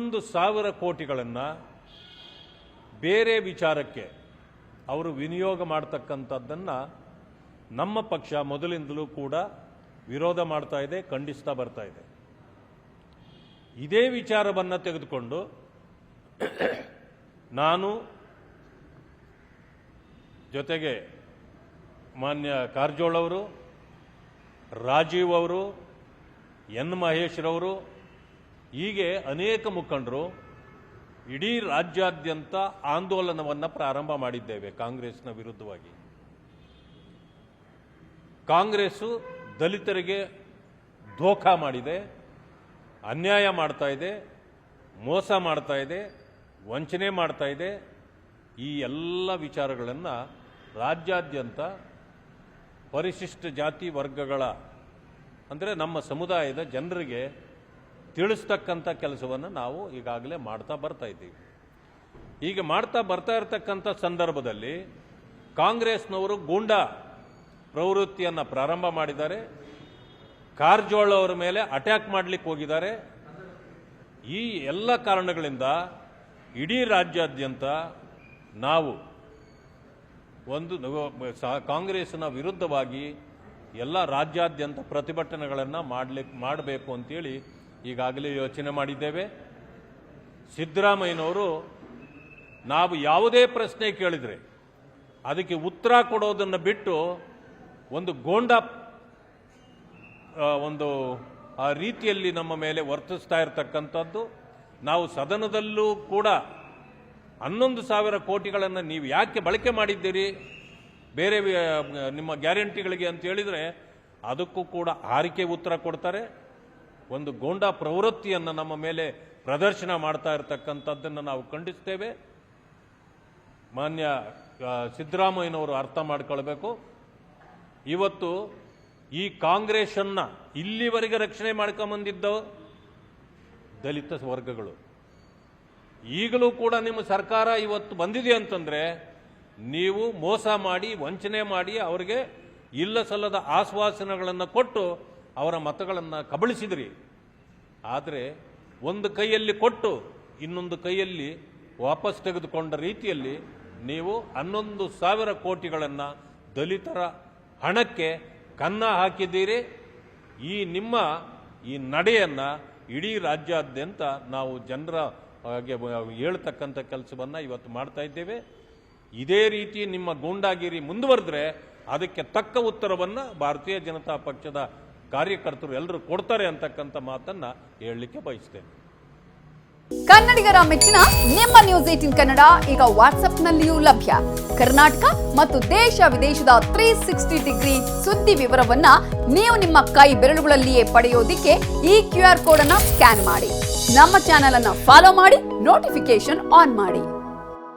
ಹನ್ನೊಂದು ಸಾವಿರ ಕೋಟಿಗಳನ್ನು ಬೇರೆ ವಿಚಾರಕ್ಕೆ ಅವರು ವಿನಿಯೋಗ ಮಾಡ್ತಕ್ಕಂಥದ್ದನ್ನು ನಮ್ಮ ಪಕ್ಷ ಮೊದಲಿಂದಲೂ ಕೂಡ ವಿರೋಧ ಮಾಡ್ತಾ ಇದೆ, ಖಂಡಿಸ್ತಾ ಬರ್ತಾ ಇದೆ. ಇದೇ ವಿಚಾರವನ್ನು ತೆಗೆದುಕೊಂಡು ನಾನು ಜೊತೆಗೆ ಮಾನ್ಯ ಕಾರ್ಜೋಳವರು ರಾಜೀವ್ ಅವರು, ಎನ್ ಮಹೇಶ್ರವರು ಹೀಗೆ ಅನೇಕ ಮುಖಂಡರು ಇಡೀ ರಾಜ್ಯಾದ್ಯಂತ ಆಂದೋಲನವನ್ನು ಪ್ರಾರಂಭ ಮಾಡಿದ್ದೇವೆ ಕಾಂಗ್ರೆಸ್ನ ವಿರುದ್ಧವಾಗಿ. ಕಾಂಗ್ರೆಸ್ಸು ದಲಿತರಿಗೆ ಧೋಖಾ ಮಾಡಿದೆ, ಅನ್ಯಾಯ ಮಾಡ್ತಾ ಇದೆ, ಮೋಸ ಮಾಡ್ತಾ ಇದೆ, ವಂಚನೆ ಮಾಡ್ತಾ ಇದೆ. ಈ ಎಲ್ಲ ವಿಚಾರಗಳನ್ನು ರಾಜ್ಯಾದ್ಯಂತ ಪರಿಶಿಷ್ಟ ಜಾತಿ ವರ್ಗಗಳ, ಅಂದರೆ ನಮ್ಮ ಸಮುದಾಯದ ಜನರಿಗೆ ತಿಳಿಸ್ತಕ್ಕಂಥ ಕೆಲಸವನ್ನು ನಾವು ಈಗಾಗಲೇ ಮಾಡ್ತಾ ಬರ್ತಾ ಇದ್ದೀವಿ. ಈಗ ಮಾಡ್ತಾ ಬರ್ತಾ ಇರತಕ್ಕಂಥ ಸಂದರ್ಭದಲ್ಲಿ ಕಾಂಗ್ರೆಸ್ನವರು ಗೂಂಡಾ ಪ್ರವೃತ್ತಿಯನ್ನು ಪ್ರಾರಂಭ ಮಾಡಿದ್ದಾರೆ. ಕಾರಜೋಳ ಅವರ ಮೇಲೆ ಅಟ್ಯಾಕ್ ಮಾಡಲಿಕ್ಕೆ ಹೋಗಿದ್ದಾರೆ. ಈ ಎಲ್ಲ ಕಾರಣಗಳಿಂದ ಇಡೀ ರಾಜ್ಯಾದ್ಯಂತ ನಾವು ಒಂದು ಕಾಂಗ್ರೆಸ್ನ ವಿರುದ್ಧವಾಗಿ ಎಲ್ಲ ರಾಜ್ಯಾದ್ಯಂತ ಪ್ರತಿಭಟನೆಗಳನ್ನು ಮಾಡಲಿಕ್ಕೆ ಮಾಡಬೇಕು ಅಂತೇಳಿ ಈಗಾಗಲೇ ಯೋಚನೆ ಮಾಡಿದ್ದೇವೆ. ಸಿದ್ದರಾಮಯ್ಯನವರು ನಾವು ಯಾವುದೇ ಪ್ರಶ್ನೆ ಕೇಳಿದರೆ ಅದಕ್ಕೆ ಉತ್ತರ ಕೊಡೋದನ್ನು ಬಿಟ್ಟು ಒಂದು ಗೋಂಡ ಒಂದು, ಆ ರೀತಿಯಲ್ಲಿ ನಮ್ಮ ಮೇಲೆ ವರ್ತಿಸ್ತಾ ಇರತಕ್ಕಂಥದ್ದು. ನಾವು ಸದನದಲ್ಲೂ ಕೂಡ ಹನ್ನೊಂದು ಸಾವಿರ ಕೋಟಿಗಳನ್ನು ನೀವು ಯಾಕೆ ಬಳಕೆ ಮಾಡಿದ್ದೀರಿ? ಬೇರೆ ನಿಮ್ಮ ಗ್ಯಾರಂಟಿಗಳಿಗೆ ಅಂತ ಹೇಳಿದರೆ ಅದಕ್ಕೂ ಕೂಡ ಆರಿಕೆ ಉತ್ತರ ಕೊಡ್ತಾರೆ. ಒಂದು ಗೋಂಡಾ ಪ್ರವೃತ್ತಿಯನ್ನು ನಮ್ಮ ಮೇಲೆ ಪ್ರದರ್ಶನ ಮಾಡ್ತಾ ಇರತಕ್ಕಂಥದ್ದನ್ನು ನಾವು ಖಂಡಿಸ್ತೇವೆ. ಮಾನ್ಯ ಸಿದ್ದರಾಮಯ್ಯನವರು ಅರ್ಥ ಮಾಡ್ಕೊಳ್ಬೇಕು. ಇವತ್ತು ಈ ಕಾಂಗ್ರೆಸ್ಸನ್ನ ಇಲ್ಲಿವರೆಗೆ ರಕ್ಷಣೆ ಮಾಡ್ಕೊಂಬಂದಿದ್ದ ದಲಿತ ವರ್ಗಗಳು. ಈಗಲೂ ಕೂಡ ನಿಮ್ಮ ಸರ್ಕಾರ ಇವತ್ತು ಬಂದಿದೆ ಅಂತಂದರೆ ನೀವು ಮೋಸ ಮಾಡಿ, ವಂಚನೆ ಮಾಡಿ ಅವರಿಗೆ ಇಲ್ಲ ಸಲ್ಲದ ಆಶ್ವಾಸನೆಗಳನ್ನು ಕೊಟ್ಟು ಅವರ ಮತಗಳನ್ನು ಕಬಳಿಸಿದ್ರಿ. ಆದರೆ ಒಂದು ಕೈಯಲ್ಲಿ ಕೊಟ್ಟು ಇನ್ನೊಂದು ಕೈಯಲ್ಲಿ ವಾಪಸ್ ತೆಗೆದುಕೊಂಡ ರೀತಿಯಲ್ಲಿ ನೀವು ಹನ್ನೊಂದು ಸಾವಿರ ಕೋಟಿಗಳನ್ನು ದಲಿತರ ಹಣಕ್ಕೆ ಕನ್ನ ಹಾಕಿದ್ದೀರಿ. ಈ ನಿಮ್ಮ ಈ ನಡೆಯನ್ನು ಇಡೀ ರಾಜ್ಯಾದ್ಯಂತ ನಾವು ಜನರ ಹಾಗೆ ಹೇಳ್ತಕ್ಕಂಥ ಕೆಲಸವನ್ನು ಇವತ್ತು ಮಾಡ್ತಾ ಇದ್ದೇವೆ. ಇದೇ ರೀತಿ ನಿಮ್ಮ ಗೂಂಡಾಗಿರಿ ಮುಂದುವರೆದ್ರೆ ಅದಕ್ಕೆ ತಕ್ಕ ಉತ್ತರವನ್ನು ಭಾರತೀಯ ಜನತಾ ಪಕ್ಷದ ಕಾರ್ಯಕರ್ತರು ಎಲ್ಲರೂ ಕೊಡ್ತಾರೆ ಅಂತಕ್ಕಂಥ ಮಾತನ್ನ ಹೇಳಲಿಕ್ಕೆ ಬಯಸ್ತೇನೆ. ಕನ್ನಡಿಗರ ಮೆಚ್ಚಿನ ನಿಮ್ಮ ನ್ಯೂಸ್ ಏಟಿನ್ ಕನ್ನಡ ಈಗ ವಾಟ್ಸ್ಆಪ್ನಲ್ಲಿಯೂ ಲಭ್ಯ. ಕರ್ನಾಟಕ ಮತ್ತು ದೇಶ ವಿದೇಶದ ತ್ರೀ ಸಿಕ್ಸ್ಟಿ ಡಿಗ್ರಿ ಸುದ್ದಿ ವಿವರವನ್ನ ನೀವು ನಿಮ್ಮ ಕೈ ಬೆರಳುಗಳಲ್ಲಿಯೇ ಪಡೆಯೋದಿಕ್ಕೆ ಈ ಕ್ಯೂ ಆರ್ ಕೋಡ್ ಅನ್ನ ಸ್ಕ್ಯಾನ್ ಮಾಡಿ. ನಮ್ಮ ಚಾನೆಲ್ ಅನ್ನ ಫಾಲೋ ಮಾಡಿ ನೋಟಿಫಿಕೇಶನ್ ಆನ್ ಮಾಡಿ.